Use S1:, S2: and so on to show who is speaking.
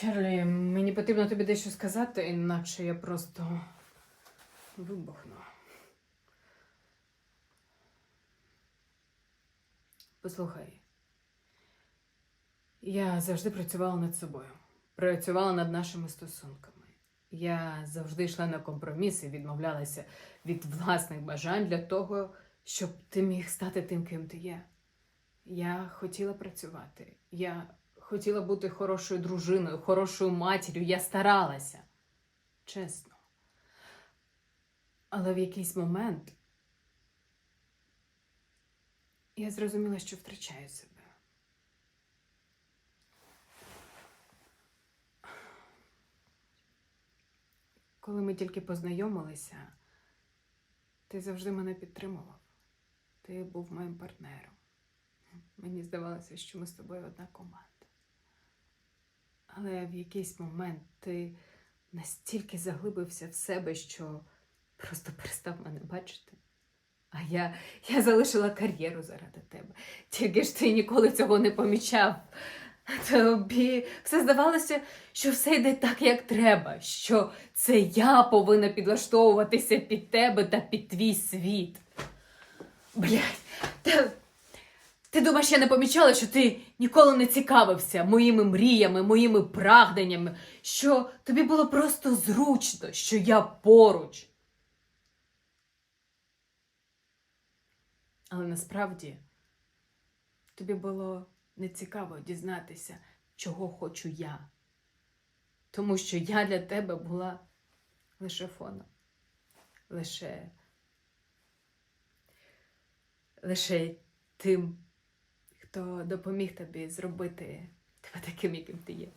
S1: Чарлі, мені потрібно тобі дещо сказати, інакше я просто вибухну. Послухай. Я завжди працювала над собою, працювала над нашими стосунками. Я завжди йшла на компроміси, відмовлялася від власних бажань для того, щоб ти міг стати тим, ким ти є. Я хотіла працювати. Я хотіла бути хорошою дружиною, хорошою матір'ю. Я старалася. Чесно. Але в якийсь момент я зрозуміла, що втрачаю себе. Коли ми тільки познайомилися, ти завжди мене підтримував. Ти був моїм партнером. Мені здавалося, що ми з тобою одна команда. Але в якийсь момент ти настільки заглибився в себе, що просто перестав мене бачити. А я, я залишила кар'єру заради тебе. Тільки ж ти ніколи цього не помічав. Тобі все здавалося, що все йде так, як треба, що це я повинна підлаштовуватися під тебе та під твій світ. Блядь, та ти думаєш, я не помічала, що ти ніколи не цікавився моїми мріями, моїми прагненнями, що тобі було просто зручно, що я поруч. Але насправді тобі було нецікаво дізнатися, чого хочу я. Тому що я для тебе була лише фоном, лише, лише тим, хто допоміг тобі зробити тебе таким, яким ти є.